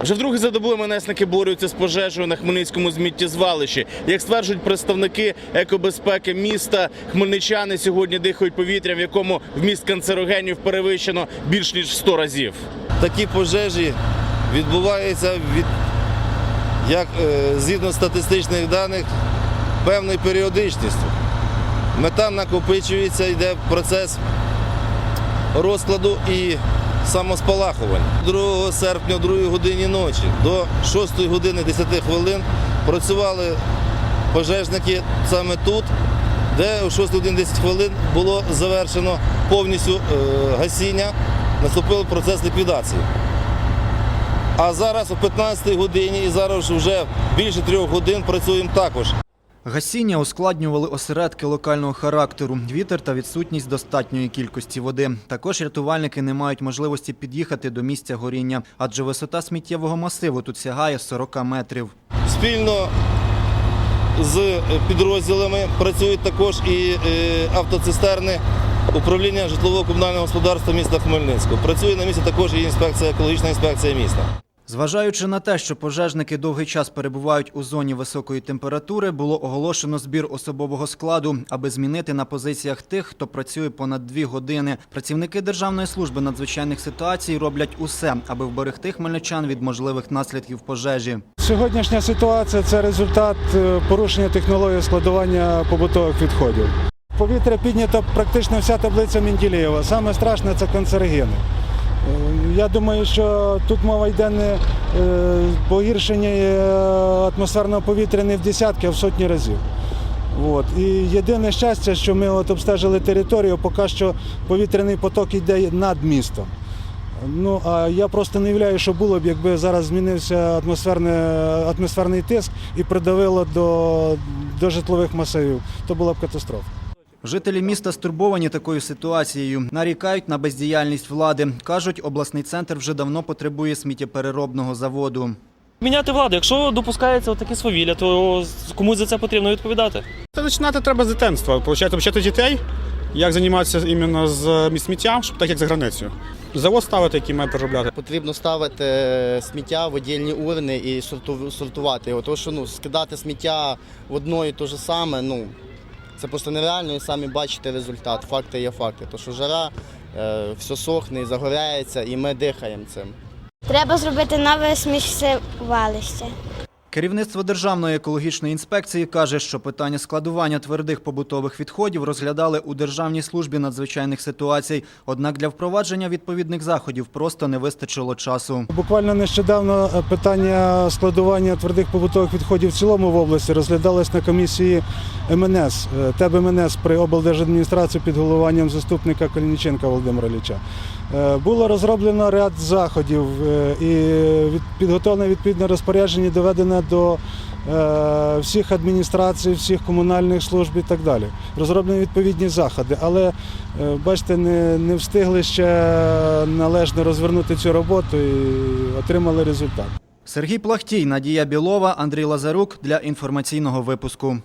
Вже вдруге за добу МНСники борються з пожежею на Хмельницькому сміттєзвалищі. Як стверджують представники екобезпеки міста, хмельничани сьогодні дихають повітрям, в якому вміст канцерогенів перевищено більш ніж в 100 разів. такі пожежі відбуваються від, як е, згідно статистичних даних певною періодичністю. Метан накопичується, йде процес розкладу і самоспалахування. 2 серпня, о 2 годині ночі до 6 години 10 хвилин працювали пожежники саме тут, де о 6 годині 10 хвилин було завершено повністю е, гасіння, наступив процес ліквідації. А зараз о 15 годині і зараз вже більше трьох годин працюємо також. Гасіння ускладнювали осередки локального характеру, вітер та відсутність достатньої кількості води. Також рятувальники не мають можливості під'їхати до місця горіння, адже висота сміттєвого масиву тут сягає 40 метрів. Спільно з підрозділами працюють також і е, автоцистерни управління житлово-комунального господарства міста Хмельницького. Працює на місці також і інспекція, екологічна інспекція міста. Зважаючи на те, що пожежники довгий час перебувають у зоні високої температури, було оголошено збір особового складу, аби змінити на позиціях тих, хто працює понад дві години. Працівники Державної служби надзвичайних ситуацій роблять усе, аби вберегти хмельничан від можливих наслідків пожежі. Сьогоднішня ситуація це результат е, порушення технології складування побутових відходів. Повітря піднята практично вся таблиця Менделєєва. Саме страшне це канцерогени. Я думаю, що тут мова йде не е, погіршення е, атмосферного повітря не в десятки, а в сотні разів. От. І єдине щастя, що ми от обстежили територію, поки що повітряний поток йде над містом. Ну а я просто не уявляю, що було б, якби зараз змінився атмосферний, атмосферний тиск і придавило до, до житлових масивів. То була б катастрофа. Жителі міста стурбовані такою ситуацією, нарікають на бездіяльність влади. кажуть, обласний центр вже давно потребує сміттєпереробного заводу. Міняти владу. Якщо допускається таке свавілля, то комусь за це потрібно відповідати. Та починати треба з дитинства. Получається, вчити дітей, як займатися іменно з сміттям, щоб так як за границею. Завод ставити, який має переробляти. Потрібно ставити сміття в віддільні урни і сортувати його. Тому що ну, скидати сміття в одно і те ж саме, ну, це просто нереально і самі бачите результат. Факти є факти. То що жара, е, все сохне, загоряється, і ми дихаємо цим. Треба зробити нове сміттєвалище. Керівництво Державної екологічної інспекції каже, що питання складування твердих побутових відходів розглядали у Державній службі надзвичайних ситуацій. Однак для впровадження відповідних заходів просто не вистачило часу. Буквально нещодавно е, питання складування твердих побутових відходів в цілому в області розглядалось на комісії МНС, е, ТЕБ МНС при облдержадміністрації під головуванням заступника Калініченка Володимира Ліча. Е, Було розроблено ряд заходів і підготовлене відповідне розпорядження доведено до е, всіх адміністрацій, всіх комунальних служб і так далі. Розроблені відповідні заходи, але е, бачите, не, не встигли ще належно розвернути цю роботу і отримали результат. Сергій Плахтій, Надія Білова, Андрій Лазарук для інформаційного випуску.